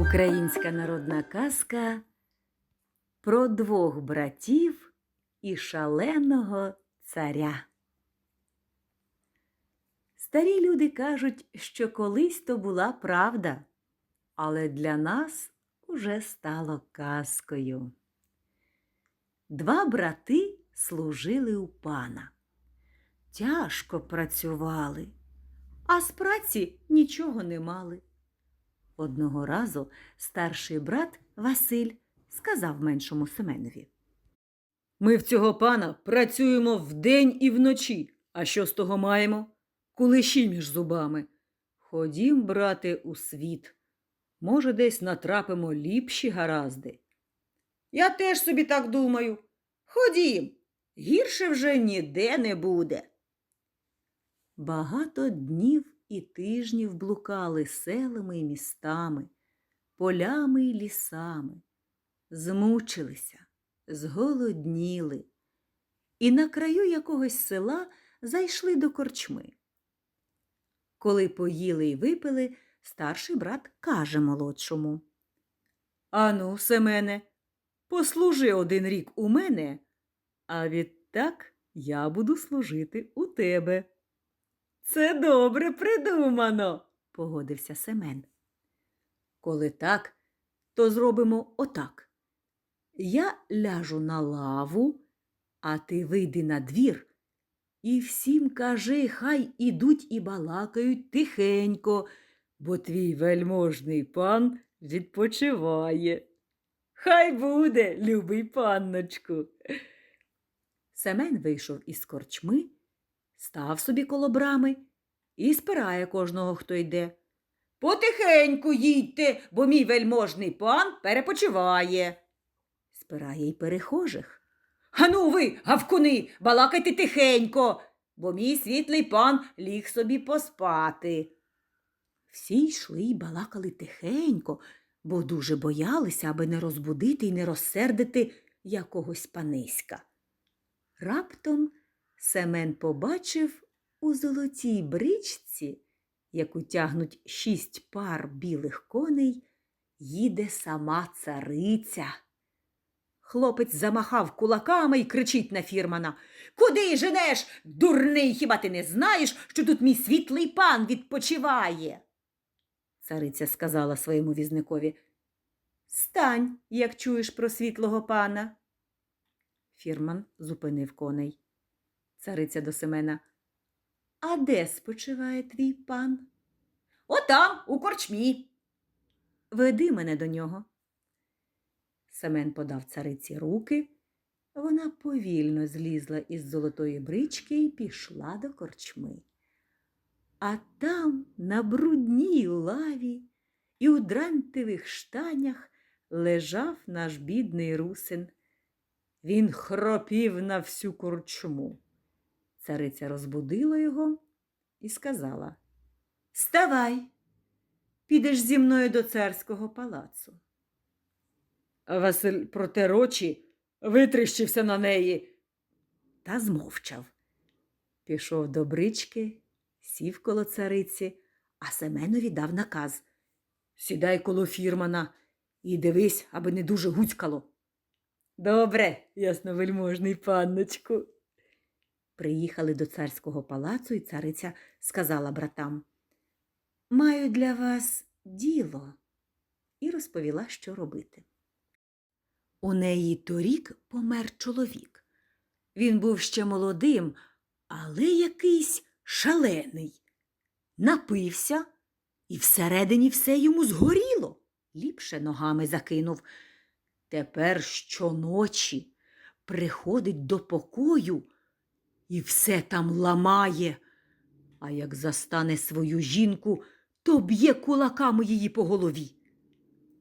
Українська народна казка про двох братів і шаленого царя. Старі люди кажуть, що колись то була правда, але для нас уже стало казкою. Два брати служили у пана. Тяжко працювали, а з праці нічого не мали. Одного разу старший брат Василь сказав меншому Семенові. Ми в цього пана працюємо вдень і вночі. А що з того маємо? Кулиші між зубами. Ходім, брате, у світ. Може, десь натрапимо ліпші гаразди. Я теж собі так думаю. Ходім, гірше вже ніде не буде. Багато днів і тижнів блукали селами і містами, полями й лісами, змучилися, зголодніли, і на краю якогось села зайшли до корчми. Коли поїли й випили, старший брат каже молодшому. Ану, Семене, послужи один рік у мене, а відтак я буду служити у тебе. Це добре придумано, погодився Семен. Коли так, то зробимо отак. Я ляжу на лаву, а ти вийди на двір і всім кажи, хай ідуть і балакають тихенько, бо твій вельможний пан відпочиває. Хай буде, любий панночку. Семен вийшов із корчми став собі коло брами і спирає кожного, хто йде. Потихеньку їдьте, бо мій вельможний пан перепочиває. Спирає й перехожих. Ану ви, гавкуни, балакайте тихенько, бо мій світлий пан ліг собі поспати. Всі йшли й балакали тихенько, бо дуже боялися, аби не розбудити й не розсердити якогось паниська. Раптом Семен побачив у золотій бричці, яку тягнуть шість пар білих коней, їде сама цариця. Хлопець замахав кулаками і кричить на фірмана Куди женеш, дурний, хіба ти не знаєш, що тут мій світлий пан відпочиває? Цариця сказала своєму візникові Стань, як чуєш про світлого пана. Фірман зупинив коней. Цариця до Семена. А де спочиває твій пан? Отам, у корчмі. Веди мене до нього. Семен подав цариці руки. Вона повільно злізла із золотої брички і пішла до корчми. А там, на брудній лаві і у дрантових штанях лежав наш бідний русин. Він хропів на всю корчму. Цариця розбудила його і сказала Вставай, підеш зі мною до царського палацу. Василь проте рочі витріщився на неї та змовчав. Пішов до брички, сів коло цариці, а Семенові дав наказ Сідай коло фірмана і дивись, аби не дуже гуцькало. Добре, ясновельможний панночку. Приїхали до царського палацу, і цариця сказала братам Маю для вас діло, і розповіла, що робити. У неї торік помер чоловік. Він був ще молодим, але якийсь шалений. Напився, і всередині все йому згоріло. Ліпше ногами закинув. Тепер щоночі приходить до покою і все там ламає. А як застане свою жінку, то б'є кулаками її по голові.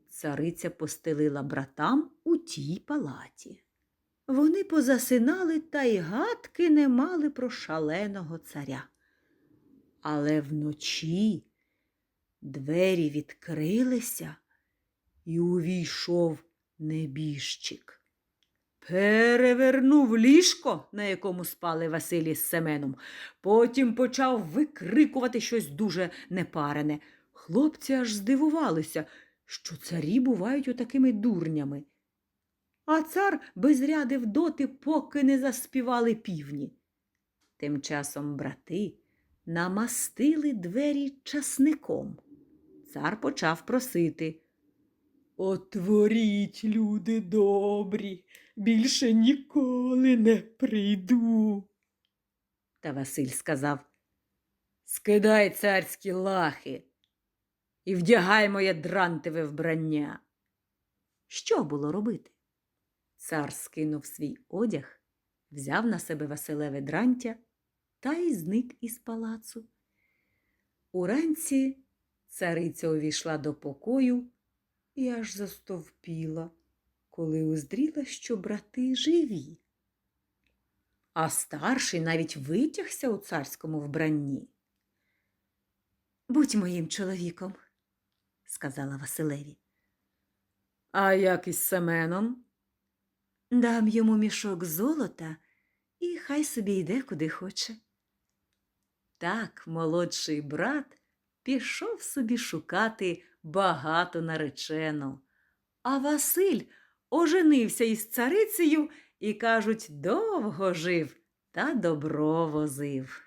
Цариця постелила братам у тій палаті. Вони позасинали та й гадки не мали про шаленого царя. Але вночі двері відкрилися, і увійшов небіжчик. Перевернув ліжко, на якому спали Василь із Семеном. Потім почав викрикувати щось дуже непарене. Хлопці аж здивувалися. що царі бувають отакими дурнями. А цар безрядив доти, поки не заспівали півні. Тим часом брати намастили двері часником. Цар почав просити. Отворіть, люди добрі, більше ніколи не прийду. Та Василь сказав Скидай царські лахи і вдягай моє дрантове вбрання. Що було робити? Цар скинув свій одяг, взяв на себе Василеве дрантя та й зник із палацу. Уранці цариця увійшла до покою і аж застовпіла, коли уздріла, що брати живі. А старший навіть витягся у царському вбранні. Будь моїм чоловіком, сказала Василеві. А як із Семеном? Дам йому мішок золота і хай собі йде куди хоче. Так молодший брат пішов собі шукати багато наречено. А Василь оженився із царицею і, кажуть, довго жив та добро возив.